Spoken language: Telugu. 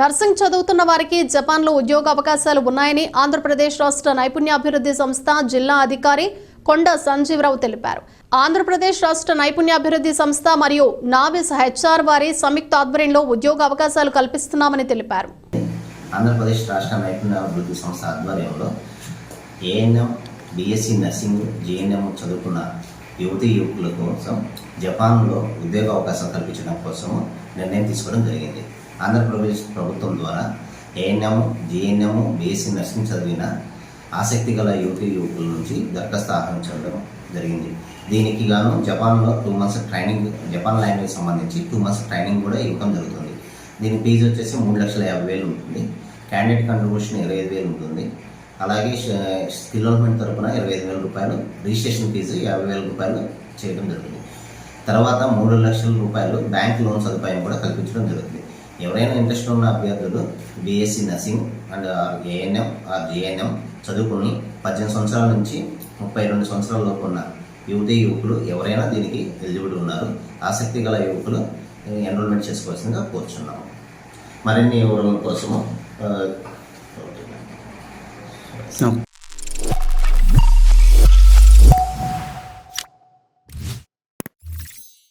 నర్సింగ్ చదువుతున్న వారికి జపాన్లో ఉద్యోగ అవకాశాలు ఉన్నాయని ఆంధ్రప్రదేశ్ రాష్ట్ర నైపుణ్యాభివృద్ధి సంస్థ జిల్లా అధికారి కొండ సంజీవరావు తెలిపారు. ఆంధ్రప్రదేశ్ రాష్ట్ర నైపుణ్యాభివృద్ధి సంస్థ మరియు నావిస్ హెచ్ఆర్ వారి సంయుక్త ఆధ్వర్యంలో ఉద్యోగ అవకాశాలు కల్పిస్తున్నామని తెలిపారు. ఆంధ్రప్రదేశ్ రాష్ట్ర నైపుణ్యాభివృద్ధి సంస్థ ఆధ్వర్యంలో ఏఎన్ఎం బిఎస్సి నర్సింగ్ జిఎన్ఎం చదువుకున్న యువతీ యువకుల కోసం జపాన్లో ఉద్యోగ అవకాశం కల్పించడం కోసం నిర్ణయం తీసుకోవడం జరిగింది. ఆంధ్రప్రదేశ్ ప్రభుత్వం ద్వారా ఏఎన్ఎం జిఎన్ఎం బీఎస్సీ నర్సింగ్ చదివిన ఆసక్తి గల యువతీ యువకుల నుంచి దరఖాస్తు ఆహ్వానించడం జరిగింది. దీనికి గాను జపాన్లో two months training Japan language సంబంధించి టూ మంత్స్ ట్రైనింగ్ కూడా ఇవ్వడం జరుగుతుంది. దీని ఫీజు వచ్చేసి మూడు లక్షల యాభై వేలు ఉంటుంది. క్యాండిడేట్ కంట్రిబ్యూషన్ ఇరవై ఐదు వేలు ఉంటుంది. అలాగే స్కిల్ డెవలప్మెంట్ తరపున ఇరవై ఐదు వేల రూపాయలు రిజిస్ట్రేషన్ ఫీజు యాభై వేల రూపాయలు చేయడం జరుగుతుంది. తర్వాత మూడు లక్షల రూపాయలు బ్యాంక్ లోన్ సదుపాయం కూడా కల్పించడం జరుగుతుంది. ఎవరైనా ఇంట్రెస్ట్ ఉన్న అభ్యర్థులు BSc nursing and ANM or GNM చదువుకుని పద్దెనిమిది సంవత్సరాల నుంచి ముప్పై రెండు సంవత్సరాల లోపు ఉన్న యువతీ యువకులు ఎవరైనా దీనికి ఎలిజిబుల్ ఉన్నారు. ఆసక్తి గల యువకులు ఎన్రోల్మెంట్ చేసుకోవాల్సిందిగా కోరుచున్నాము. మరిన్ని వివరాల కోసము